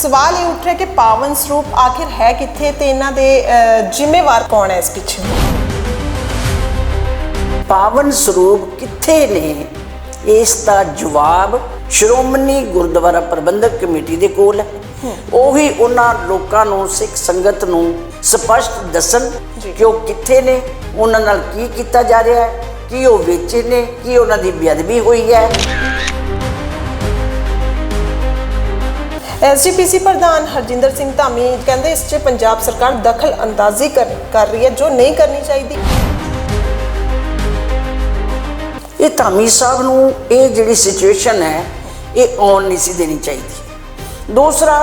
ਸਵਾਲ ਇਹ ਉੱਠ ਰਿਹਾ ਕਿ ਪਾਵਨ ਸਰੂਪ ਆਖਿਰ ਹੈ ਕਿੱਥੇ ਤੇ ਇਹਨਾਂ ਦੇ ਜ਼ਿੰਮੇਵਾਰ ਕੌਣ ਹੈ ਇਸ ਪਿੱਛੇ? ਪਾਵਨ ਸਰੂਪ ਕਿੱਥੇ ਨੇ? ਇਸ ਦਾ ਜਵਾਬ ਸ਼੍ਰੋਮਣੀ ਗੁਰਦੁਆਰਾ ਪ੍ਰਬੰਧਕ ਕਮੇਟੀ ਦੇ ਕੋਲ ਹੈ। ਉਹੀ ਉਹਨਾਂ ਲੋਕਾਂ ਨੂੰ ਸਿੱਖ ਸੰਗਤ ਨੂੰ ਸਪਸ਼ਟ ਦੱਸਣ। ਕਿ ਉਹ ਕਿੱਥੇ ਨੇ ਉਹਨਾਂ ਨਾਲ ਕੀ ਕੀਤਾ ਜਾ ਰਿਹਾ ਹੈ ਕੀ ਉਹ ਵੇਚੇ ਨੇ ਕੀ ਉਹਨਾਂ ਦੀ ਬੇਅਦਬੀ ਹੋਈ ਹੈ। ਐਸਜੀਪੀਸੀ ਪ੍ਰਧਾਨ ਹਰਜਿੰਦਰ ਸਿੰਘ ਧਾਮੀ ਕਹਿੰਦੇ ਇਸ 'ਚ ਪੰਜਾਬ ਸਰਕਾਰ ਦਖਲ ਅੰਦਾਜ਼ੀ ਕਰ ਰਹੀ ਹੈ ਜੋ ਨਹੀਂ ਕਰਨੀ ਚਾਹੀਦੀ। ਇਹ ਧਾਮੀ ਸਾਹਿਬ ਨੂੰ ਇਹ ਜਿਹੜੀ ਸਿਚੁਏਸ਼ਨ ਹੈ ਇਹ ਆਉਣ ਨਹੀਂ ਸੀ ਦੇਣੀ ਚਾਹੀਦੀ। ਦੂਸਰਾ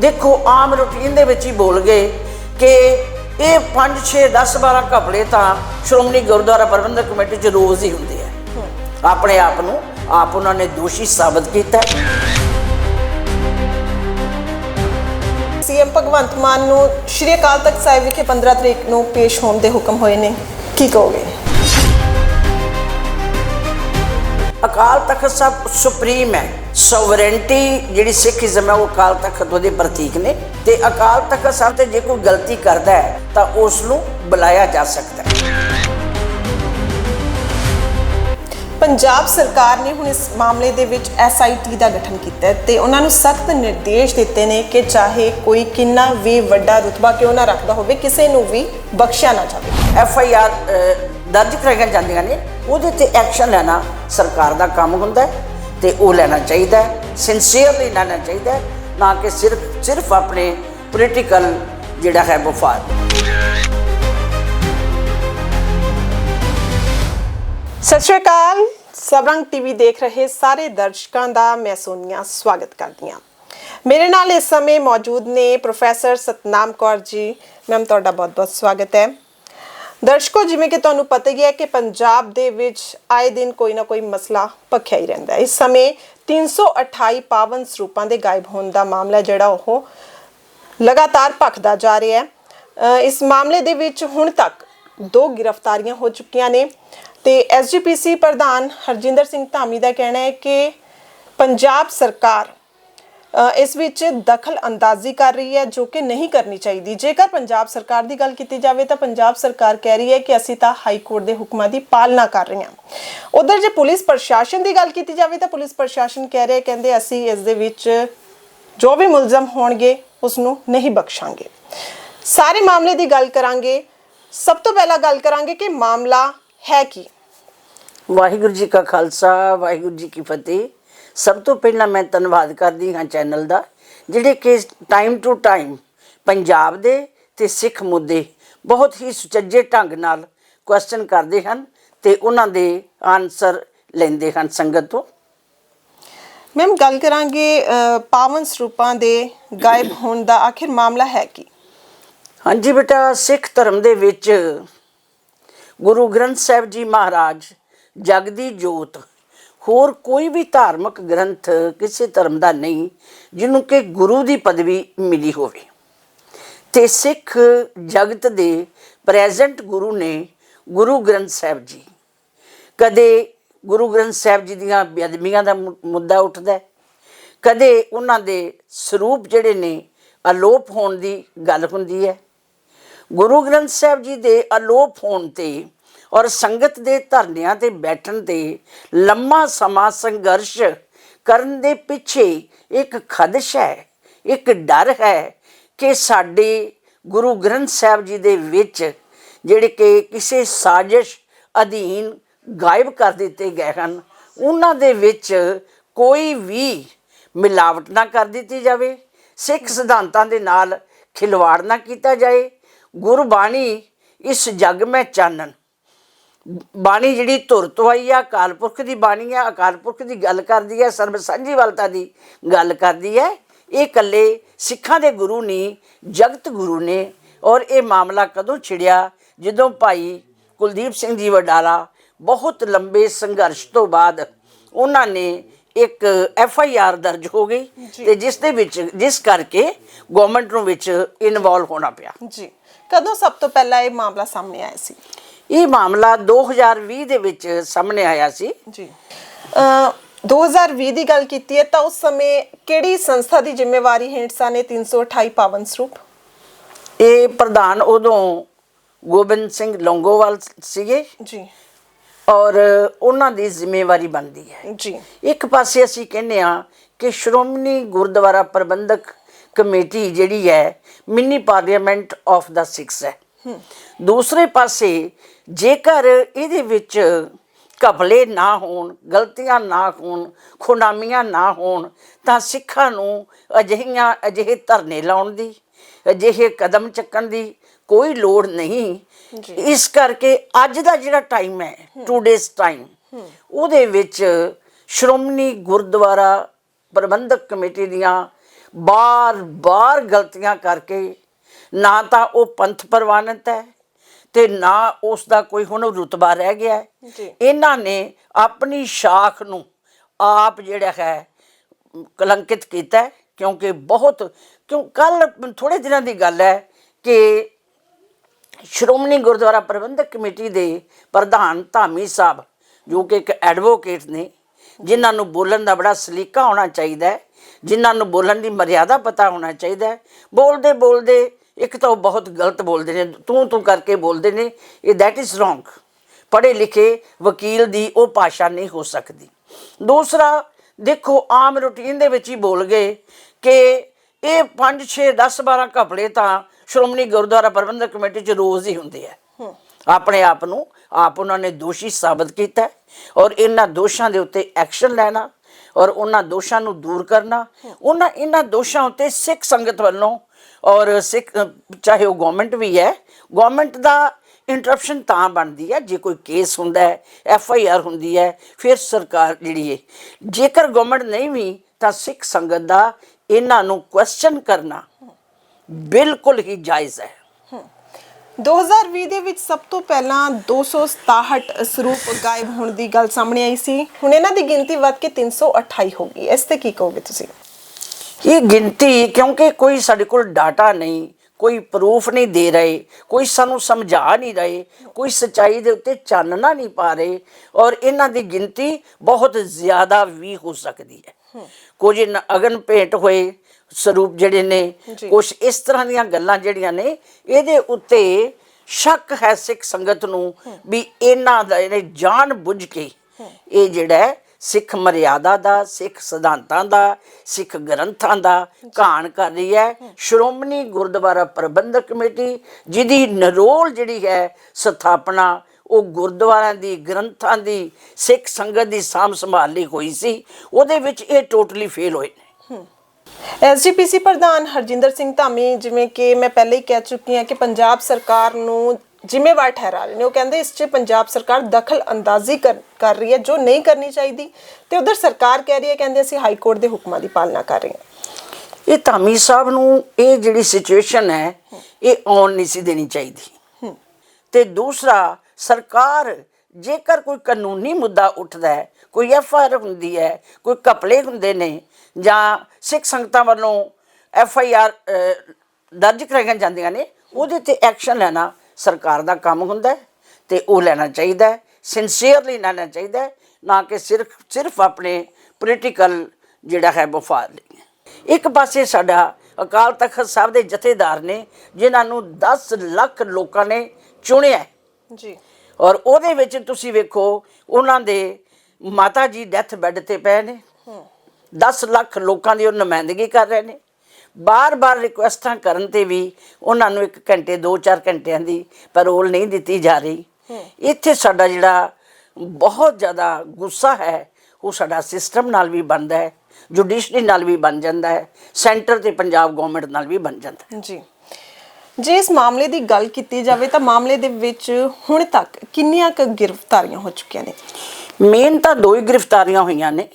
ਦੇਖੋ ਆਮ ਰੂਟੀਨ ਦੇ ਵਿੱਚ ਹੀ ਬੋਲ ਗਏ ਕਿ ਇਹ 5 6 10 12 ਘਪਲੇ ਤਾਂ ਸ਼੍ਰੋਮਣੀ ਗੁਰਦੁਆਰਾ ਪ੍ਰਬੰਧਕ ਕਮੇਟੀ 'ਚ ਰੋਜ਼ ਹੀ ਹੁੰਦੇ ਆ। ਆਪਣੇ ਆਪ ਨੂੰ ਆਪ ਉਹਨਾਂ ਨੇ ਦੋਸ਼ੀ ਸਾਬਤ ਕੀਤਾ। ਸੀਐਮ ਭਗਵੰਤ ਮਾਨ ਨੂੰ ਸ਼੍ਰੀ ਅਕਾਲ ਤਖਤ ਸਾਹਿਬ ਵਿਖੇ 15 ਤਰੀਕ ਨੂੰ ਪੇਸ਼ ਹੋਣ ਦੇ ਹੁਕਮ ਹੋਏ ਨੇ। ਕੀ ਕਹੋਗੇ? ਅਕਾਲ ਤਖਤ ਸਾਹਿਬ ਸੁਪਰੀਮ ਹੈ। ਸੋਵਰੈਂਟੀ ਜਿਹੜੀ ਸਿੱਖੀਜ਼ਮ ਹੈ, ਉਹ ਅਕਾਲ ਤਖਤ ਉਹਦੇ ਪ੍ਰਤੀਕ ਨੇ ਤੇ ਅਕਾਲ ਤਖਤ ਸਾਹਿਬ ਤੇ ਜੇ ਕੋਈ ਗਲਤੀ ਕਰਦਾ ਹੈ, ਤਾਂ ਉਸ ਨੂੰ ਬੁਲਾਇਆ ਜਾ ਸਕਦਾ ਹੈ। ਪੰਜਾਬ ਸਰਕਾਰ ਨੇ ਹੁਣ ਇਸ ਮਾਮਲੇ ਦੇ ਵਿੱਚ ਐਸਆਈਟੀ ਦਾ ਗਠਨ ਕੀਤਾ ਹੈ ਤੇ ਉਹਨਾਂ ਨੂੰ ਸਖਤ ਨਿਰਦੇਸ਼ ਦਿੱਤੇ ਨੇ ਕਿ ਚਾਹੇ ਕੋਈ ਕਿੰਨਾ ਵੀ ਵੱਡਾ ਰੁਤਬਾ ਕਿਉਂ ਨਾ ਰੱਖਦਾ ਹੋਵੇ ਕਿਸੇ ਨੂੰ ਵੀ ਬਖਸ਼ਿਆ ਨਾ ਜਾਵੇ। ਐਫ ਆਈ ਆਰ ਦਰਜ ਕਰਾਈਆਂ ਜਾਂਦੀਆਂ ਨੇ ਉਹਦੇ ਤੇ ਐਕਸ਼ਨ ਲੈਣਾ ਸਰਕਾਰ ਦਾ ਕੰਮ ਹੁੰਦਾ ਤੇ ਉਹ ਲੈਣਾ ਚਾਹੀਦਾ ਹੈ ਸਿੰਸੀਅਰਲੀ ਲੈਣਾ ਚਾਹੀਦਾ ਹੈ ਨਾ ਕਿ ਸਿਰਫ ਸਿਰਫ ਆਪਣੇ ਪੋਲੀਟੀਕਲ ਜਿਹੜਾ ਹੈ ਵਫਾਦ ਸਤਿ ਸ਼੍ਰੀ ਅਕਾਲ। ਸਬਰੰਗ ਟੀਵੀ ਦੇਖ ਰਹੇ ਸਾਰੇ ਦਰਸ਼ਕਾਂ ਦਾ ਮੈਂ ਸੋਨੀਆ ਸਵਾਗਤ ਕਰਦੀ ਹਾਂ। ਮੇਰੇ ਨਾਲ ਇਸ ਸਮੇਂ ਮੌਜੂਦ ਨੇ ਪ੍ਰੋਫੈਸਰ ਸਤਨਾਮ ਕੌਰ ਜੀ। ਮੈਮ, ਤੁਹਾਡਾ ਬਹੁਤ-ਬਹੁਤ ਸਵਾਗਤ ਹੈ। ਦਰਸ਼ਕੋ, ਜਿਵੇਂ ਕਿ ਤੁਹਾਨੂੰ ਪਤਾ ਹੀ ਹੈ ਕਿ ਪੰਜਾਬ ਦੇ ਵਿੱਚ ਆਏ ਦਿਨ ਕੋਈ ਨਾ ਕੋਈ ਮਸਲਾ ਭਖਿਆ ਹੀ ਰਹਿੰਦਾ ਹੈ। ਇਸ ਸਮੇਂ 328 ਪਾਵਨ ਸਰੂਪਾਂ ਦੇ ਗਾਇਬ ਹੋਣ ਦਾ ਮਾਮਲਾ ਜਿਹੜਾ ਉਹ ਲਗਾਤਾਰ ਭਖਦਾ ਜਾ ਰਿਹਾ ਹੈ। ਇਸ ਮਾਮਲੇ ਦੇ ਵਿੱਚ ਹੁਣ ਤੱਕ ਦੋ ਗ੍ਰਿਫਤਾਰੀਆਂ ਹੋ ਚੁੱਕੀਆਂ ਨੇ ਤੇ ਐਸਜੀਪੀਸੀ ਪ੍ਰਧਾਨ ਹਰਜਿੰਦਰ ਸਿੰਘ ਧਾਮੀ ਦਾ ਕਹਿਣਾ ਹੈ ਕਿ ਪੰਜਾਬ ਸਰਕਾਰ ਇਸ ਵਿੱਚ ਦਖਲ ਅੰਦਾਜ਼ੀ ਕਰ ਰਹੀ ਹੈ ਜੋ ਕਿ ਨਹੀਂ ਕਰਨੀ ਚਾਹੀਦੀ। ਜੇਕਰ ਪੰਜਾਬ ਸਰਕਾਰ ਦੀ ਗੱਲ ਕੀਤੀ ਜਾਵੇ ਤਾਂ ਪੰਜਾਬ ਸਰਕਾਰ ਕਹਿ ਰਹੀ ਹੈ ਕਿ ਅਸੀਂ ਤਾਂ ਹਾਈ ਕੋਰਟ ਦੇ ਹੁਕਮਾਂ ਦੀ ਪਾਲਣਾ ਕਰ ਰਹੇ ਹਾਂ। ਉਧਰ ਜੇ ਪੁਲਿਸ ਪ੍ਰਸ਼ਾਸਨ ਦੀ ਗੱਲ ਕੀਤੀ ਜਾਵੇ ਤਾਂ ਪੁਲਿਸ ਪ੍ਰਸ਼ਾਸਨ ਕਹਿ ਰਿਹਾ ਕਹਿੰਦੇ ਅਸੀਂ ਇਸ ਦੇ ਵਿੱਚ ਜੋ ਵੀ ਮੁਲਜ਼ਮ ਹੋਣਗੇ ਉਸ ਨੂੰ ਨਹੀਂ ਬਖਸ਼ਾਂਗੇ। ਸਾਰੇ ਮਾਮਲੇ ਦੀ ਗੱਲ ਕਰਾਂਗੇ ਸਭ ਤੋਂ ਪਹਿਲਾਂ ਗੱਲ ਕਰਾਂਗੇ ਕਿ ਮਾਮਲਾ ਹੈ ਕੀ। ਵਾਹਿਗੁਰੂ ਜੀ ਕਾ ਖਾਲਸਾ ਵਾਹਿਗੁਰੂ ਜੀ ਕੀ ਫਤਿਹ। ਸਭ ਤੋਂ ਪਹਿਲਾਂ ਮੈਂ ਧੰਨਵਾਦ ਕਰਦੀ ਹਾਂ ਚੈਨਲ ਦਾ ਜਿਹੜੇ ਕਿ ਟਾਈਮ ਟੂ ਟਾਈਮ ਪੰਜਾਬ ਦੇ ਤੇ ਸਿੱਖ ਮੁੱਦੇ ਬਹੁਤ ਹੀ ਸੁਚੱਜੇ ਢੰਗ ਨਾਲ ਕੁਐਸਚਨ ਕਰਦੇ ਹਨ ਤੇ ਉਹਨਾਂ ਦੇ ਆਨਸਰ ਲੈਂਦੇ ਹਨ ਸੰਗਤ ਤੋਂ। ਮੈਮ ਗੱਲ ਕਰਾਂਗੇ ਪਾਵਨ ਸਰੂਪਾਂ ਦੇ ਗਾਇਬ ਹੋਣ ਦਾ। ਆਖਿਰ ਮਾਮਲਾ ਹੈ ਕੀ? ਹਾਂਜੀ ਬੇਟਾ, ਸਿੱਖ ਧਰਮ ਦੇ ਵਿੱਚ ਗੁਰੂ ਗ੍ਰੰਥ ਸਾਹਿਬ ਜੀ ਮਹਾਰਾਜ ਜਗ ਦੀ ਜੋਤ, ਹੋਰ ਕੋਈ ਵੀ ਧਾਰਮਿਕ ਗ੍ਰੰਥ ਕਿਸੇ ਧਰਮ ਦਾ ਨਹੀਂ ਜਿਹਨੂੰ ਕਿ ਗੁਰੂ ਦੀ ਪਦਵੀ ਮਿਲੀ ਹੋਵੇ। ਤੇ ਸਿੱਖ ਜਗਤ ਦੇ ਪ੍ਰੈਜ਼ੈਂਟ ਗੁਰੂ ਨੇ ਗੁਰੂ ਗ੍ਰੰਥ ਸਾਹਿਬ ਜੀ। ਕਦੇ ਗੁਰੂ ਗ੍ਰੰਥ ਸਾਹਿਬ ਜੀ ਦੀਆਂ ਬੇਅਦਬੀਆਂ ਦਾ ਮੁੱਦਾ ਉੱਠਦਾ ਕਦੇ ਉਹਨਾਂ ਦੇ ਸਰੂਪ ਜਿਹੜੇ ਨੇ ਅਲੋਪ ਹੋਣ ਦੀ ਗੱਲ ਹੁੰਦੀ ਹੈ ਗੁਰੂ ਗ੍ਰੰਥ ਸਾਹਿਬ ਜੀ ਦੇ ਅਲੋਪ ਹੋਣ ਤੇ ਔਰ ਸੰਗਤ ਦੇ ਧਰਨਿਆਂ ਤੇ ਬੈਠਣ ਤੇ ਲੰਮਾ ਸਮਾਂ ਸੰਘਰਸ਼ ਕਰਨ ਦੇ ਪਿੱਛੇ ਇੱਕ ਖਦਸ਼ ਹੈ, ਇੱਕ ਡਰ ਹੈ ਕਿ ਸਾਡੇ ਗੁਰੂ ਗ੍ਰੰਥ ਸਾਹਿਬ ਜੀ ਦੇ ਵਿੱਚ ਜਿਹੜੇ ਕਿ ਕਿਸੇ ਸਾਜ਼ਿਸ਼ ਅਧੀਨ ਗਾਇਬ ਕਰ ਦਿੱਤੇ ਗਏ ਹਨ, ਉਹਨਾਂ ਦੇ ਵਿੱਚ ਕੋਈ ਵੀ ਮਿਲਾਵਟ ਨਾ ਕਰ ਦਿੱਤੀ ਜਾਵੇ, ਸਿੱਖ ਸਿਧਾਂਤਾਂ ਦੇ ਨਾਲ ਖਿਲਵਾੜ ਨਾ ਕੀਤਾ ਜਾਏ ਗੁਰਬਾਣੀ ਇਸ ਜਗ ਮੈਂ ਚਾਨਣ। ਬਾਣੀ ਜਿਹੜੀ ਧੁਰ ਤੋਂ ਆਈ ਆ, ਅਕਾਲ ਪੁਰਖ ਦੀ ਬਾਣੀ ਆ, ਅਕਾਲ ਪੁਰਖ ਦੀ ਗੱਲ ਕਰਦੀ ਹੈ ਸਰਬ ਸਾਂਝੀ ਵਾਲਤਾ ਦੀ ਗੱਲ ਕਰਦੀ ਹੈ ਇਹ ਇਕੱਲੇ ਸਿੱਖਾਂ ਦੇ ਗੁਰੂ ਨਹੀਂ ਜਗਤ ਗੁਰੂ ਨੇ ਔਰ ਇਹ ਮਾਮਲਾ ਕਦੋਂ ਛਿੜਿਆ? ਜਦੋਂ ਭਾਈ ਕੁਲਦੀਪ ਸਿੰਘ ਜੀ ਵਡਾਲਾ ਬਹੁਤ ਲੰਬੇ ਸੰਘਰਸ਼ ਤੋਂ ਬਾਅਦ ਉਹਨਾਂ ਨੇ ਇੱਕ ਐਫ ਆਈ ਆਰ ਦਰਜ ਹੋ ਗਈ ਤੇ ਜਿਸ ਦੇ ਵਿੱਚ ਜਿਸ ਕਰਕੇ ਗਵਰਨਮੈਂਟ ਨੂੰ ਵਿੱਚ ਇਨਵੋਲਵ ਹੋਣਾ ਪਿਆ। ਜੀ। ਕਦੋਂ ਸਭ ਤੋਂ ਪਹਿਲਾਂ ਇਹ ਮਾਮਲਾ ਸਾਹਮਣੇ ਆਇਆ ਸੀ? ਇਹ ਮਾਮਲਾ 2020 ਦੇ ਵਿੱਚ ਸਾਹਮਣੇ ਆਇਆ ਸੀ। ਜੀ। ਅ 2020 ਦੀ ਗੱਲ ਕੀਤੀ ਹੈ ਤਾਂ ਉਸ ਸਮੇਂ ਕਿਹੜੀ ਸੰਸਥਾ ਦੀ ਜ਼ਿੰਮੇਵਾਰੀ ਹੇਠ ਸਨ ਇਹ 328 ਪਾਵਨ ਸਰੂਪ? ਇਹ ਪ੍ਰਧਾਨ ਉਦੋਂ ਗੋਬਿੰਦ ਸਿੰਘ ਲੌਂਗੋਵਾਲ ਸੀਗੇ। ਜੀ। ਔਰ ਉਹਨਾਂ ਦੀ ਜ਼ਿੰਮੇਵਾਰੀ ਬਣਦੀ ਹੈ। ਜੀ। ਇੱਕ ਪਾਸੇ ਅਸੀਂ ਕਹਿੰਦੇ ਆ ਕਿ ਸ਼੍ਰੋਮਣੀ ਗੁਰਦੁਆਰਾ ਪ੍ਰਬੰਧਕ ਕਮੇਟੀ ਜਿਹੜੀ ਹੈ ਮਿੰਨੀ ਪਾਰਲੀਮੈਂਟ ਆਫ ਦਾ ਸਿਕਸ ਹੈ। ਦੂਸਰੇ ਪਾਸੇ ਜੇਕਰ ਇਹਦੇ ਵਿੱਚ ਘਪਲੇ ਨਾ ਹੋਣ ਗਲਤੀਆਂ ਨਾ ਹੋਣ ਖੁਨਾਮੀਆਂ ਨਾ ਹੋਣ ਤਾਂ ਸਿੱਖਾਂ ਨੂੰ ਅਜਿਹੀਆਂ ਅਜਿਹੇ ਧਰਨੇ ਲਾਉਣ ਦੀ ਅਜਿਹੇ ਕਦਮ ਚੱਕਣ ਦੀ ਕੋਈ ਲੋੜ ਨਹੀਂ। ਇਸ ਕਰਕੇ ਅੱਜ ਦਾ ਜਿਹੜਾ ਟਾਈਮ ਹੈ ਟੂ ਡੇਸ ਟਾਈਮ ਉਹਦੇ ਵਿੱਚ ਸ਼੍ਰੋਮਣੀ ਗੁਰਦੁਆਰਾ ਪ੍ਰਬੰਧਕ ਕਮੇਟੀ ਦੀਆਂ ਬਾਰ-ਬਾਰ ਗਲਤੀਆਂ ਕਰਕੇ ਨਾ ਤਾਂ ਉਹ ਪੰਥ ਪ੍ਰਵਾਨਿਤ ਹੈ ਤੇ ਨਾ ਉਸ ਦਾ ਕੋਈ ਹੁਣ ਰੁਤਬਾ ਰਹਿ ਗਿਆ ਹੈ। ਇਹਨਾਂ ਨੇ ਆਪਣੀ ਸ਼ਾਖ ਨੂੰ ਆਪ ਜਿਹੜਾ ਹੈ ਕਲੰਕਿਤ ਕੀਤਾ ਕਿਉਂਕਿ ਬਹੁਤ ਕਿਉਂ ਕੱਲ ਥੋੜੇ ਦਿਨਾਂ ਦੀ ਗੱਲ ਹੈ ਕਿ ਸ਼੍ਰੋਮਣੀ ਗੁਰਦੁਆਰਾ ਪ੍ਰਬੰਧਕ ਕਮੇਟੀ ਦੇ ਪ੍ਰਧਾਨ ਧਾਮੀ ਸਾਹਿਬ, ਜੋ ਕਿ ਇੱਕ ਐਡਵੋਕੇਟ ਨੇ, ਜਿਨ੍ਹਾਂ ਨੂੰ ਬੋਲਣ ਦਾ ਬੜਾ ਸਲੀਕਾ ਹੋਣਾ ਚਾਹੀਦਾ ਹੈ, ਜਿਨ੍ਹਾਂ ਨੂੰ ਬੋਲਣ ਦੀ ਮਰਿਆਦਾ ਪਤਾ ਹੋਣਾ ਚਾਹੀਦਾ ਹੈ। ਬੋਲਦੇ ਬੋਲਦੇ ਇੱਕ ਤਾਂ ਉਹ ਬਹੁਤ ਗਲਤ ਬੋਲਦੇ ਨੇ, ਤੂੰ ਤੂੰ ਕਰਕੇ ਬੋਲਦੇ ਨੇ, ਇਹ ਦੈਟ ਇਜ਼ ਰੋਂਗ ਪੜ੍ਹੇ ਲਿਖੇ ਵਕੀਲ ਦੀ ਉਹ ਭਾਸ਼ਾ ਨਹੀਂ ਹੋ ਸਕਦੀ। ਦੂਸਰਾ, ਦੇਖੋ, ਆਮ ਰੂਟੀਨ ਦੇ ਵਿੱਚ ਹੀ ਬੋਲ ਗਏ ਕਿ ਇਹ 5 6 10 12 ਘਪਲੇ ਤਾਂ ਸ਼੍ਰੋਮਣੀ ਗੁਰਦੁਆਰਾ ਪ੍ਰਬੰਧਕ ਕਮੇਟੀ 'ਚ ਰੋਜ਼ ਹੀ ਹੁੰਦੇ ਆ। ਆਪਣੇ ਆਪ ਨੂੰ ਆਪ ਉਹਨਾਂ ਨੇ ਦੋਸ਼ੀ ਸਾਬਤ ਕੀਤਾ ਹੈ ਔਰ ਇਹਨਾਂ ਦੋਸ਼ਾਂ ਦੇ ਉੱਤੇ ਐਕਸ਼ਨ ਲੈਣਾ ਔਰ ਉਹਨਾਂ ਦੋਸ਼ਾਂ ਨੂੰ ਦੂਰ ਕਰਨਾ। ਉਹਨਾਂ ਇਹਨਾਂ ਦੋਸ਼ਾਂ ਉੱਤੇ ਸਿੱਖ ਸੰਗਤ ਵੱਲੋਂ ਔਰ ਸਿੱਖ ਚਾਹੇ ਉਹ ਗਵਰਨਮੈਂਟ ਵੀ ਹੈ ਗਵਰਨਮੈਂਟ ਦਾ ਇੰਟਰਪਸ਼ਨ ਤਾਂ ਬਣਦੀ ਹੈ ਜੇ ਕੋਈ ਕੇਸ ਹੁੰਦਾ ਹੈ ਐਫ ਆਈ ਆਰ ਹੁੰਦੀ ਹੈ ਫਿਰ ਸਰਕਾਰ ਜਿਹੜੀ ਹੈ ਜੇਕਰ ਗਵਰਨਮੈਂਟ ਨਹੀਂ ਵੀ ਤਾਂ ਸਿੱਖ ਸੰਗਤ ਦਾ ਇਹਨਾਂ ਨੂੰ ਕੁਐਸਚਨ ਕਰਨਾ ਬਿਲਕੁਲ ਹੀ ਜਾਇਜ਼ ਹੈ। 2020 ਦੇ ਵਿੱਚ ਸਭ ਤੋਂ ਪਹਿਲਾਂ 267 ਸਰੂਪ ਗਾਇਬ ਹੋਣ ਦੀ ਗੱਲ ਸਾਹਮਣੇ ਆਈ ਸੀ। ਹੁਣ ਇਹਨਾਂ ਦੀ ਗਿਣਤੀ ਵੱਧ ਕੇ 328 ਹੋ ਗਈ। ਇਸ ਤੇ ਕੀ ਕਹੋਗੇ ਤੁਸੀਂ? ਇਹ ਗਿਣਤੀ ਕਿਉਂਕਿ ਕੋਈ ਸਾਡੇ ਕੋਲ ਡਾਟਾ ਨਹੀਂ ਕੋਈ ਪ੍ਰੂਫ ਨਹੀਂ ਦੇ ਰਹੇ ਕੋਈ ਸਾਨੂੰ ਸਮਝਾ ਨਹੀਂ ਰਹੇ ਕੋਈ ਸਚਾਈ ਦੇ ਉੱਤੇ ਚਾਨਣਾ ਨਹੀਂ ਪਾ ਰਹੇ ਔਰ ਇਹਨਾਂ ਦੀ ਗਿਣਤੀ ਬਹੁਤ ਜ਼ਿਆਦਾ ਵੀ ਹੋ ਸਕਦੀ ਹੈ। ਕੁਝ ਅਗਨ ਭੇਟ ਹੋਏ ਸਰੂਪ ਜਿਹੜੇ ਨੇ। ਕੁਝ ਇਸ ਤਰ੍ਹਾਂ ਦੀਆਂ ਗੱਲਾਂ ਜਿਹੜੀਆਂ ਨੇ ਇਹਦੇ ਉੱਤੇ ਸ਼ੱਕ ਹੈ ਸਿੱਖ ਸੰਗਤ ਨੂੰ ਵੀ ਇਹਨਾਂ ਦਾ ਇਹਨੇ ਜਾਣ ਬੁੱਝ ਕੇ ਇਹ ਜਿਹੜਾ ਸਿੱਖ ਮਰਿਆਦਾ ਦਾ ਸਿੱਖ ਸਿਧਾਂਤਾਂ ਦਾ ਸਿੱਖ ਗ੍ਰੰਥਾਂ ਦਾ ਘਾਣ ਕਰ ਰਹੀ ਹੈ। ਸ਼੍ਰੋਮਣੀ ਗੁਰਦੁਆਰਾ ਪ੍ਰਬੰਧਕ ਕਮੇਟੀ ਜਿਹਦੀ ਨਰੋਲ ਜਿਹੜੀ ਹੈ ਸਥਾਪਨਾ ਉਹ ਗੁਰਦੁਆਰਿਆਂ ਦੀ ਗ੍ਰੰਥਾਂ ਦੀ ਸਿੱਖ ਸੰਗਤ ਦੀ ਸਾਂਭ ਸੰਭਾਲ ਲਈ ਹੋਈ ਸੀ ਉਹਦੇ ਵਿੱਚ ਇਹ ਟੋਟਲੀ ਫੇਲ ਹੋਏ ਨੇ। ਐਸਜੀਪੀਸੀ ਪ੍ਰਧਾਨ ਹਰਜਿੰਦਰ ਸਿੰਘ ਧਾਮੀ ਜਿਵੇਂ ਕਿ ਮੈਂ ਪਹਿਲੇ ਹੀ ਕਹਿ ਚੁੱਕੀ ਹਾਂ ਕਿ ਪੰਜਾਬ ਸਰਕਾਰ ਨੂੰ ਜ਼ਿੰਮੇਵਾਰ ਠਹਿਰਾ ਰਹੇ ਨੇ। ਉਹ ਕਹਿੰਦੇ ਇਸ 'ਚ ਪੰਜਾਬ ਸਰਕਾਰ ਦਖਲ ਅੰਦਾਜ਼ੀ ਕਰ ਕਰ ਰਹੀ ਹੈ ਜੋ ਨਹੀਂ ਕਰਨੀ ਚਾਹੀਦੀ। ਤੇ ਉਧਰ ਸਰਕਾਰ ਕਹਿ ਰਹੀ ਹੈ ਕਹਿੰਦੇ ਅਸੀਂ ਹਾਈ ਕੋਰਟ ਦੇ ਹੁਕਮਾਂ ਦੀ ਪਾਲਣਾ ਕਰ ਰਹੇ ਹਾਂ। ਇਹ ਧਾਮੀ ਸਾਹਿਬ ਨੂੰ ਇਹ ਜਿਹੜੀ ਸਿਚੁਏਸ਼ਨ ਹੈ ਇਹ ਆਉਣ ਨਹੀਂ ਸੀ ਦੇਣੀ ਚਾਹੀਦੀ। ਤੇ ਦੂਸਰਾ ਸਰਕਾਰ ਜੇਕਰ ਕੋਈ ਕਾਨੂੰਨੀ ਮੁੱਦਾ ਉੱਠਦਾ ਹੈ ਕੋਈ ਐਫ ਆਰ ਹੁੰਦੀ ਹੈ ਕੋਈ ਘਪਲੇ ਹੁੰਦੇ ਨੇ ਜਾਂ ਸਿੱਖ ਸੰਗਤਾਂ ਵੱਲੋਂ ਐਫ ਆਈ ਆਰ ਦਰਜ ਕਰਾਈਆਂ ਜਾਂਦੀਆਂ ਨੇ ਉਹਦੇ ਤੇ ਐਕਸ਼ਨ ਲੈਣਾ ਸਰਕਾਰ ਦਾ ਕੰਮ ਹੁੰਦਾ ਤੇ ਉਹ ਲੈਣਾ ਚਾਹੀਦਾ ਹੈ ਸਿੰਸੀਅਰਲੀ ਲੈਣਾ ਚਾਹੀਦਾ ਨਾ ਕਿ ਸਿਰਫ ਸਿਰਫ ਆਪਣੇ ਪੋਲੀਟੀਕਲ ਜਿਹੜਾ ਹੈ ਵਫਾਦ ਲਈ ਇੱਕ ਪਾਸੇ ਸਾਡਾ ਅਕਾਲ ਤਖਤ ਸਾਹਿਬ ਦੇ ਜਥੇਦਾਰ ਨੇ ਜਿਨ੍ਹਾਂ ਨੂੰ 10 ਲੱਖ ਲੋਕਾਂ ਨੇ ਚੁਣਿਆ। ਜੀ ਔਰ ਉਹਦੇ ਵਿੱਚ ਤੁਸੀਂ ਵੇਖੋ ਉਹਨਾਂ ਦੇ ਮਾਤਾ ਜੀ ਡੈਥ ਬੈੱਡ ਤੇ ਪਏ ਨੇ। 10 ਲੱਖ ਲੋਕਾਂ ਦੀ ਉਹ ਨੁਮਾਇੰਦਗੀ ਕਰ ਰਹੇ ਨੇ। ਬਾਰ-ਬਾਰ ਰਿਕੁਐਸਟਾਂ ਕਰਨ ਤੇ ਵੀ ਉਹਨਾਂ ਨੂੰ ਇੱਕ ਘੰਟੇ 2-4 ਘੰਟਿਆਂ ਦੀ ਪੈਰੋਲ ਨਹੀਂ ਦਿੱਤੀ ਜਾ ਰਹੀ। ਇੱਥੇ ਸਾਡਾ ਜਿਹੜਾ ਬਹੁਤ ਜ਼ਿਆਦਾ ਗੁੱਸਾ ਹੈ, ਉਹ ਸਾਡਾ ਸਿਸਟਮ ਨਾਲ ਵੀ ਬਣਦਾ ਹੈ ਜੁਡੀਸ਼ਰੀ ਨਾਲ ਵੀ ਬਣ ਜਾਂਦਾ ਹੈ ਸੈਂਟਰ ਤੇ ਪੰਜਾਬ ਗਵਰਨਮੈਂਟ ਨਾਲ ਵੀ ਬਣ ਜਾਂਦਾ ਹੈ। ਜੀ। ਜੇ ਇਸ ਮਾਮਲੇ ਦੀ ਗੱਲ ਕੀਤੀ ਜਾਵੇ ਤਾਂ ਮਾਮਲੇ ਦੇ ਵਿੱਚ ਹੁਣ ਤੱਕ ਕਿੰਨੀਆਂ ਕੁ ਗ੍ਰਿਫਤਾਰੀਆਂ ਹੋ ਚੁੱਕੀਆਂ ਨੇ? ਮੇਨ ਤਾਂ ਦੋ ਹੀ ਗ੍ਰਿਫਤਾਰੀਆਂ ਹੋਈਆਂ ਨੇ।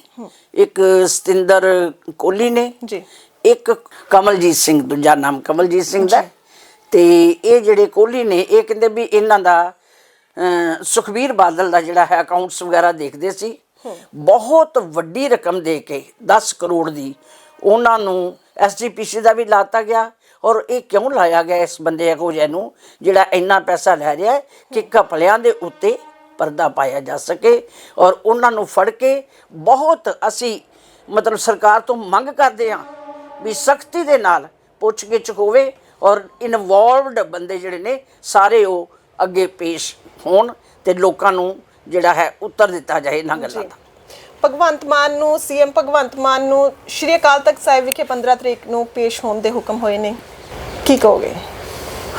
ਇੱਕ ਸਤਿੰਦਰ ਕੋਹਲੀ ਨੇ ਜੀ। ਇੱਕ ਕਮਲਜੀਤ ਸਿੰਘ ਦੂਜਾ ਨਾਮ ਕਮਲਜੀਤ ਸਿੰਘ ਦਾ। ਤੇ ਇਹ ਜਿਹੜੇ ਕੋਹਲੀ ਨੇ ਇਹ ਕਹਿੰਦੇ ਵੀ ਇਹਨਾਂ ਦਾ ਅਹ, ਸੁਖਬੀਰ ਬਾਦਲ ਦਾ ਜਿਹੜਾ ਹੈ ਅਕਾਊਂਟਸ ਵਗੈਰਾ ਦੇਖਦੇ ਸੀ। ਬਹੁਤ ਵੱਡੀ ਰਕਮ ਦੇ ਕੇ 10 ਕਰੋੜ ਦੀ ਉਹਨਾਂ ਨੂੰ ਐਸਜੀਪੀਸੀ ਦਾ ਵੀ ਲਾਤਾ ਗਿਆ। ਔਰ ਇਹ ਕਿਉਂ ਲਾਇਆ ਗਿਆ ਇਸ ਬੰਦੇ ਇਹੋ ਜਿਹੇ ਨੂੰ ਜਿਹੜਾ ਇੰਨਾ ਪੈਸਾ ਲੈ ਰਿਹਾ ਕਿ ਘਪਲਿਆਂ ਦੇ ਉੱਤੇ ਪਰਦਾ ਪਾਇਆ ਜਾ ਸਕੇ ਔਰ ਉਹਨਾਂ ਨੂੰ ਫੜ ਕੇ ਬਹੁਤ ਅਸੀਂ ਮਤਲਬ ਸਰਕਾਰ ਤੋਂ ਮੰਗ ਕਰਦੇ ਹਾਂ ਵੀ ਸਖਤੀ ਦੇ ਨਾਲ ਪੁੱਛਗਿੱਛ ਹੋਵੇ ਔਰ ਇਨਵੋਲਵਡ ਬੰਦੇ ਜਿਹੜੇ ਨੇ ਸਾਰੇ ਉਹ ਅੱਗੇ ਪੇਸ਼ ਹੋਣ ਤੇ ਲੋਕਾਂ ਨੂੰ ਜਿਹੜਾ ਹੈ ਉੱਤਰ ਦਿੱਤਾ ਜਾਏ ਇਹਨਾਂ ਗੱਲਾਂ ਦਾ। ਭਗਵੰਤ ਮਾਨ ਨੂੰ ਸੀਐਮ ਭਗਵੰਤ ਮਾਨ ਨੂੰ ਸ਼੍ਰੀ ਅਕਾਲ ਤਖਤ ਸਾਹਿਬ ਵਿਖੇ 15 ਤਰੀਕ ਨੂੰ ਪੇਸ਼ ਹੋਣ ਦੇ ਹੁਕਮ ਹੋਏ ਨੇ। ਕੀ ਕਹੋਗੇ?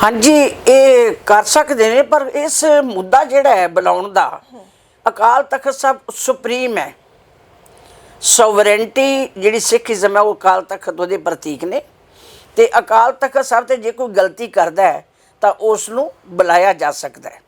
ਹਾਂਜੀ, ਇਹ ਕਰ ਸਕਦੇ ਨੇ, ਪਰ ਇਸ ਮੁੱਦਾ ਜਿਹੜਾ ਹੈ ਬੁਲਾਉਣ ਦਾ, ਅਕਾਲ ਤਖਤ ਸਾਹਿਬ ਸੁਪਰੀਮ ਹੈ। ਸੋਵਰੈਂਟੀ ਜਿਹੜੀ ਸਿੱਖੀਜ਼ਮ ਹੈ, ਉਹ ਅਕਾਲ ਤਖਤ ਉਹਦੇ ਪ੍ਰਤੀਕ ਨੇ। ਤੇ ਅਕਾਲ ਤਖਤ ਸਾਹਿਬ ਤੇ ਜੇ ਕੋਈ ਗਲਤੀ ਕਰਦਾ ਹੈ, ਤਾਂ ਉਸ ਨੂੰ ਬੁਲਾਇਆ ਜਾ ਸਕਦਾ ਹੈ।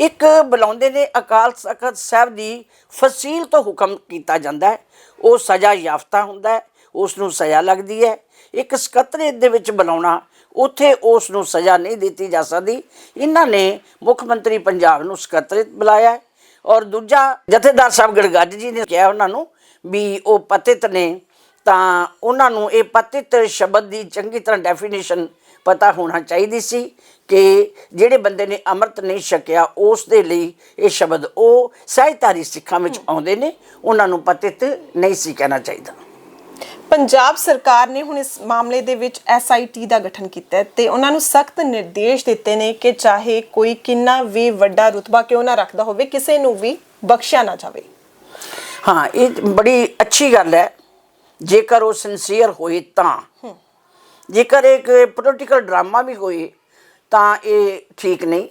ਇੱਕ ਬੁਲਾਉਂਦੇ ਨੇ ਅਕਾਲ ਤਖਤ ਸਾਹਿਬ ਦੀ ਫਸੀਲ ਤੋਂ ਹੁਕਮ ਕੀਤਾ ਜਾਂਦਾ ਹੈ। ਉਹ ਸਜ਼ਾ ਯਾਫਤਾ ਹੁੰਦਾ ਹੈ ਉਸ ਨੂੰ ਸਜ਼ਾ ਲੱਗਦੀ ਹੈ। ਇੱਕ ਸਕੱਤਰੇਤ ਦੇ ਵਿੱਚ ਬੁਲਾਉਣਾ, ਉੱਥੇ ਉਸ ਨੂੰ ਸਜ਼ਾ ਨਹੀਂ ਦਿੱਤੀ ਜਾ ਸਕਦੀ। ਇਹਨਾਂ ਨੇ ਮੁੱਖ ਮੰਤਰੀ ਪੰਜਾਬ ਨੂੰ ਸਕੱਤਰੇਤ ਬੁਲਾਇਆ ਔਰ ਦੂਜਾ ਜਥੇਦਾਰ ਸਾਹਿਬ ਗੜਗੱਜ ਜੀ ਨੇ ਕਿਹਾ ਉਹਨਾਂ ਨੂੰ ਵੀ ਉਹ ਪਤਿਤ ਨੇ, ਤਾਂ ਉਹਨਾਂ ਨੂੰ ਇਹ ਪਤਿਤ ਸ਼ਬਦ ਦੀ ਚੰਗੀ ਤਰ੍ਹਾਂ ਡੈਫੀਨੇਸ਼ਨ ਪਤਾ ਹੋਣਾ ਚਾਹੀਦੀ ਸੀ ਕਿ ਜਿਹੜੇ ਬੰਦੇ ਨੇ ਅੰਮ੍ਰਿਤ ਨਹੀਂ ਛਕਿਆ, ਉਸ ਦੇ ਲਈ ਇਹ ਸ਼ਬਦ ਉਹ ਸਹਿਤਾਰੀ ਸਿੱਖਾਂ ਵਿੱਚ ਆਉਂਦੇ ਨੇ, ਉਹਨਾਂ ਨੂੰ ਪਤਿਤ ਨਹੀਂ ਸੀ ਕਹਿਣਾ ਚਾਹੀਦਾ। ਪੰਜਾਬ ਸਰਕਾਰ ਨੇ ਹੁਣ ਇਸ ਮਾਮਲੇ ਦੇ ਵਿੱਚ ਐਸਆਈਟੀ ਦਾ ਗਠਨ ਕੀਤਾ ਹੈ ਤੇ ਉਹਨਾਂ ਨੂੰ ਸਖਤ ਨਿਰਦੇਸ਼ ਦਿੱਤੇ ਨੇ ਕਿ ਚਾਹੇ ਕੋਈ ਕਿੰਨਾ ਵੀ ਵੱਡਾ ਰੁਤਬਾ ਕਿਉਂ ਨਾ ਰੱਖਦਾ ਹੋਵੇ ਕਿਸੇ ਨੂੰ ਵੀ ਬਖਸ਼ਿਆ ਨਾ ਜਾਵੇ। ਹਾਂ ਇਹ ਬੜੀ ਅੱਛੀ ਗੱਲ ਹੈ। ਜੇਕਰ ਉਹ ਸਿੰਸੀਅਰ ਹੋਏ ਤਾਂ। ਜੇਕਰ ਇੱਕ ਪੋਲੀਟੀਕਲ ਡਰਾਮਾ ਵੀ ਹੋਏ ਤਾਂ ਇਹ ਠੀਕ ਨਹੀਂ।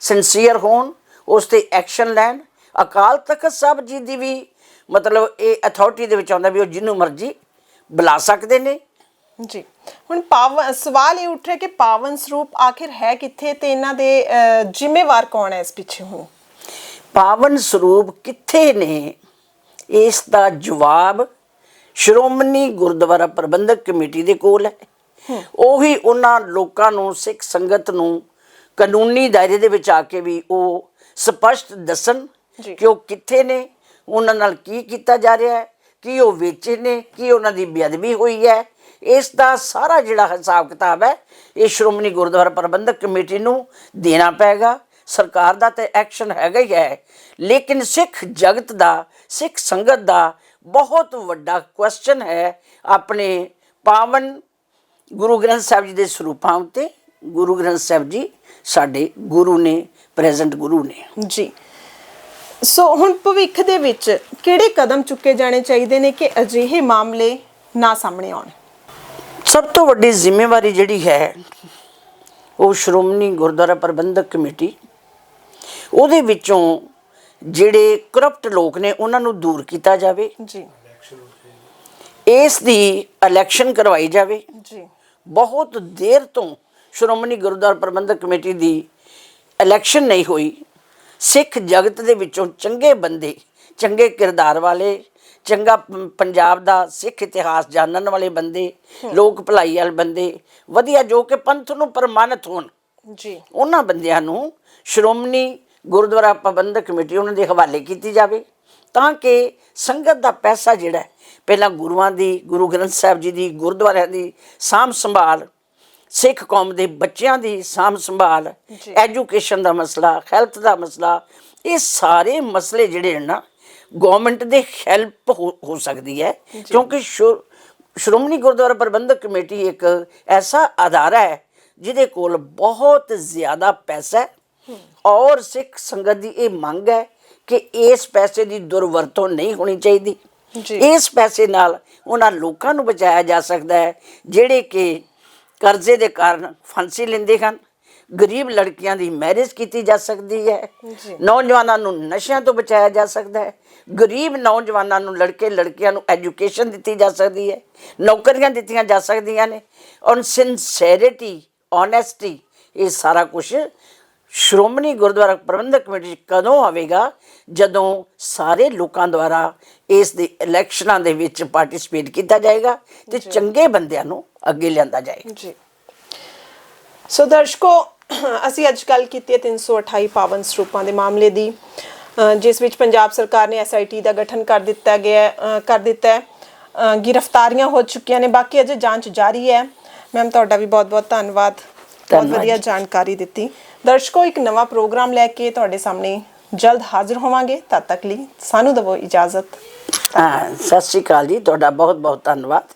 ਸਿੰਸੀਅਰ ਹੋਣ ਉਸ ਤੇ ਐਕਸ਼ਨ ਲੈਣ। ਅਕਾਲ ਤਖਤ ਸਾਹਿਬ ਜੀ ਦੀ ਵੀ ਮਤਲਬ ਇਹ ਅਥਾਰਟੀ ਦੇ ਵਿੱਚ ਆਉਂਦਾ ਵੀ ਉਹ ਜਿਹਨੂੰ ਮਰਜ਼ੀ ਬੁਲਾ ਸਕਦੇ ਨੇ? ਜੀ। ਹੁਣ ਪਾਵਨ ਸਵਾਲ ਇਹ ਉੱਠ ਰਿਹਾ ਕਿ ਪਾਵਨ ਸਰੂਪ ਆਖਿਰ ਹੈ ਕਿੱਥੇ ਤੇ ਇਹਨਾਂ ਦੇ ਜ਼ਿੰਮੇਵਾਰ ਕੌਣ ਹੈ ਇਸ ਪਿੱਛੇ ਹੁਣ? ਪਾਵਨ ਸਰੂਪ ਕਿੱਥੇ ਨੇ? ਇਸ ਦਾ ਜਵਾਬ ਸ਼੍ਰੋਮਣੀ ਗੁਰਦੁਆਰਾ ਪ੍ਰਬੰਧਕ ਕਮੇਟੀ ਦੇ ਕੋਲ ਹੈ। ਉਹੀ ਉਹਨਾਂ ਲੋਕਾਂ ਨੂੰ ਸਿੱਖ ਸੰਗਤ ਨੂੰ ਕਾਨੂੰਨੀ ਦਾਇਰੇ ਦੇ ਵਿੱਚ ਆ ਕੇ ਵੀ ਉਹ ਸਪਸ਼ਟ ਦੱਸਣ। ਕਿ ਉਹ ਕਿੱਥੇ ਨੇ ਉਹਨਾਂ ਨਾਲ ਕੀ ਕੀਤਾ ਜਾ ਰਿਹਾ ਹੈ। ਕੀ ਉਹ ਵੇਚੇ ਨੇ, ਕੀ ਉਹਨਾਂ ਦੀ ਬੇਅਦਬੀ ਹੋਈ ਹੈ। ਇਸ ਦਾ ਸਾਰਾ ਜਿਹੜਾ ਹਿਸਾਬ ਕਿਤਾਬ ਹੈ, ਇਹ ਸ਼੍ਰੋਮਣੀ ਗੁਰਦੁਆਰਾ ਪ੍ਰਬੰਧਕ ਕਮੇਟੀ ਨੂੰ ਦੇਣਾ ਪਏਗਾ। ਸਰਕਾਰ ਦਾ ਤੇ ਐਕਸ਼ਨ ਹੈਗਾ ਹੀ ਹੈ। ਲੇਕਿਨ ਸਿੱਖ ਜਗਤ ਦਾ, ਸਿੱਖ ਸੰਗਤ ਦਾ ਬਹੁਤ ਵੱਡਾ ਕੁਐਸਚਨ ਹੈ ਆਪਣੇ ਪਾਵਨ ਗੁਰੂ ਗ੍ਰੰਥ ਸਾਹਿਬ ਜੀ ਦੇ ਸਰੂਪਾਂ ਉੱਤੇ। ਗੁਰੂ ਗ੍ਰੰਥ ਸਾਹਿਬ ਜੀ ਸਾਡੇ ਗੁਰੂ ਨੇ, ਪ੍ਰੈਜ਼ੈਂਟ ਗੁਰੂ ਨੇ। ਜੀ। ਸੋ ਹੁਣ ਭਵਿੱਖ ਦੇ ਵਿੱਚ ਕਿਹੜੇ ਕਦਮ ਚੁੱਕੇ ਜਾਣੇ ਚਾਹੀਦੇ ਨੇ ਕਿ ਅਜਿਹੇ ਮਾਮਲੇ ਨਾ ਸਾਹਮਣੇ ਆਉਣ? ਸਭ ਤੋਂ ਵੱਡੀ ਜ਼ਿੰਮੇਵਾਰੀ ਜਿਹੜੀ ਹੈ ਉਹ ਸ਼੍ਰੋਮਣੀ ਗੁਰਦੁਆਰਾ ਪ੍ਰਬੰਧਕ ਕਮੇਟੀ ਉਹਦੇ ਵਿੱਚੋਂ ਜਿਹੜੇ ਕਰਪਟ ਲੋਕ ਨੇ ਉਹਨਾਂ ਨੂੰ ਦੂਰ ਕੀਤਾ ਜਾਵੇ। ਜੀ। ਇਸ ਦੀ ਇਲੈਕਸ਼ਨ ਕਰਵਾਈ ਜਾਵੇ। ਜੀ। ਬਹੁਤ ਦੇਰ ਤੋਂ ਸ਼੍ਰੋਮਣੀ ਗੁਰਦੁਆਰਾ ਪ੍ਰਬੰਧਕ ਕਮੇਟੀ ਦੀ ਇਲੈਕਸ਼ਨ ਨਹੀਂ ਹੋਈ। ਸਿੱਖ ਜਗਤ ਦੇ ਵਿੱਚੋਂ ਚੰਗੇ ਬੰਦੇ ਚੰਗੇ ਕਿਰਦਾਰ ਵਾਲੇ ਚੰਗਾ ਪੰਜਾਬ ਦਾ ਸਿੱਖ ਇਤਿਹਾਸ ਜਾਣਨ ਵਾਲੇ ਬੰਦੇ ਲੋਕ ਭਲਾਈ ਵਾਲੇ ਬੰਦੇ ਵਧੀਆ ਜੋ ਕਿ ਪੰਥ ਨੂੰ ਪ੍ਰਮਾਣਿਤ ਹੋਣ। ਜੀ। ਉਹਨਾਂ ਬੰਦਿਆਂ ਨੂੰ ਸ਼੍ਰੋਮਣੀ ਗੁਰਦੁਆਰਾ ਪ੍ਰਬੰਧਕ ਕਮੇਟੀ ਉਹਨਾਂ ਦੇ ਹਵਾਲੇ ਕੀਤੀ ਜਾਵੇ ਤਾਂ ਕਿ ਸੰਗਤ ਦਾ ਪੈਸਾ ਜਿਹੜਾ ਪਹਿਲਾਂ ਗੁਰੂਆਂ ਦੀ ਗੁਰੂ ਗ੍ਰੰਥ ਸਾਹਿਬ ਜੀ ਦੀ ਗੁਰਦੁਆਰਿਆਂ ਦੀ ਸਾਂਭ ਸੰਭਾਲ ਸਿੱਖ ਕੌਮ ਦੇ ਬੱਚਿਆਂ ਦੀ ਸਾਂਭ ਸੰਭਾਲ। ਐਜੂਕੇਸ਼ਨ ਦਾ ਮਸਲਾ ਹੈਲਥ ਦਾ ਮਸਲਾ ਇਹ ਸਾਰੇ ਮਸਲੇ ਜਿਹੜੇ ਨੇ ਨਾ ਗਵਰਨਮੈਂਟ ਦੇ ਹੈਲਪ ਹੋ ਸਕਦੀ ਹੈ। ਕਿਉਂਕਿ ਸ਼੍ਰੋਮਣੀ ਗੁਰਦੁਆਰਾ ਪ੍ਰਬੰਧਕ ਕਮੇਟੀ ਇੱਕ ਐਸਾ ਅਦਾਰਾ ਹੈ ਜਿਹਦੇ ਕੋਲ ਬਹੁਤ ਜ਼ਿਆਦਾ ਪੈਸਾ ਹੈ। ਔਰ ਸਿੱਖ ਸੰਗਤ ਦੀ ਇਹ ਮੰਗ ਹੈ ਕਿ ਇਸ ਪੈਸੇ ਦੀ ਦੁਰਵਰਤੋਂ ਨਹੀਂ ਹੋਣੀ ਚਾਹੀਦੀ। ਇਸ ਪੈਸੇ ਨਾਲ ਉਹਨਾਂ ਲੋਕਾਂ ਨੂੰ ਬਚਾਇਆ ਜਾ ਸਕਦਾ ਹੈ ਜਿਹੜੇ ਕਿ ਕਰਜ਼ੇ ਦੇ ਕਾਰਨ ਫਾਂਸੀ ਲੈਂਦੇ ਹਨ। ਗਰੀਬ ਲੜਕੀਆਂ ਦੀ ਮੈਰਿਜ ਕੀਤੀ ਜਾ ਸਕਦੀ ਹੈ। ਨੌਜਵਾਨਾਂ ਨੂੰ ਨਸ਼ਿਆਂ ਤੋਂ ਬਚਾਇਆ ਜਾ ਸਕਦਾ ਹੈ। ਗਰੀਬ ਨੌਜਵਾਨਾਂ ਨੂੰ ਲੜਕੇ ਲੜਕੀਆਂ ਨੂੰ ਐਜੂਕੇਸ਼ਨ ਦਿੱਤੀ ਜਾ ਸਕਦੀ ਹੈ। ਨੌਕਰੀਆਂ ਦਿੱਤੀਆਂ ਜਾ ਸਕਦੀਆਂ ਨੇ। ਔਰ ਸਿੰਸੈਰਿਟੀ ਓਨੈਸਟੀ ਇਹ ਸਾਰਾ ਕੁਝ ਸ਼੍ਰੋਮਣੀ ਗੁਰਦੁਆਰਾ ਪ੍ਰਬੰਧਕ ਕਮੇਟੀ ਕਦੋਂ ਆਵੇਗਾ? ਜਦੋਂ ਸਾਰੇ ਲੋਕਾਂ ਦੁਆਰਾ ਇਸ ਦੇ ਇਲੈਕਸ਼ਨਾਂ ਦੇ ਵਿੱਚ ਪਾਰਟਿਸਿਪੇਟ ਕੀਤਾ ਜਾਏਗਾ ਤੇ ਚੰਗੇ ਬੰਦਿਆਂ ਨੂੰ ਅੱਗੇ ਲਿਆਂਦਾ ਜਾਏਗਾ। ਜੀ। ਸੋ ਦਰਸ਼ਕੋ ਅਸੀਂ ਅੱਜ ਗੱਲ ਕੀਤੀ ਹੈ 328 ਪਾਵਨ ਸਰੂਪਾਂ ਦੇ ਮਾਮਲੇ ਦੀ ਜਿਸ ਵਿੱਚ ਪੰਜਾਬ ਸਰਕਾਰ ਨੇ ਐਸਆਈਟੀ ਦਾ ਗਠਨ ਕਰ ਦਿੱਤਾ ਗਿਆ ਕਰ ਦਿੱਤਾ ਹੈ। ਗ੍ਰਿਫਤਾਰੀਆਂ ਹੋ ਚੁੱਕੀਆਂ ਨੇ ਬਾਕੀ ਅਜੇ ਜਾਂਚ ਜਾਰੀ ਹੈ। ਮੈਮ ਤੁਹਾਡਾ ਵੀ ਧੰਨਵਾਦ। ਬਹੁਤ ਧੰਨਵਾਦ ਵਧੀਆ ਜੀ। ਜਾਣਕਾਰੀ ਦਿੱਤੀ। ਦਰਸ਼ਕੋ, ਇੱਕ ਨਵਾਂ ਪ੍ਰੋਗਰਾਮ ਲੈ ਕੇ ਤੁਹਾਡੇ ਸਾਹਮਣੇ ਜਲਦ ਹਾਜ਼ਰ ਹੋਵਾਂਗੇ। ਤਦ ਤੱਕ ਲਈ ਸਾਨੂੰ ਦਿਵੋ ਇਜਾਜ਼ਤ। ਸਤਿ ਸ਼੍ਰੀ ਅਕਾਲ ਜੀ। ਤੁਹਾਡਾ ਬਹੁਤ ਬਹੁਤ ਧੰਨਵਾਦ।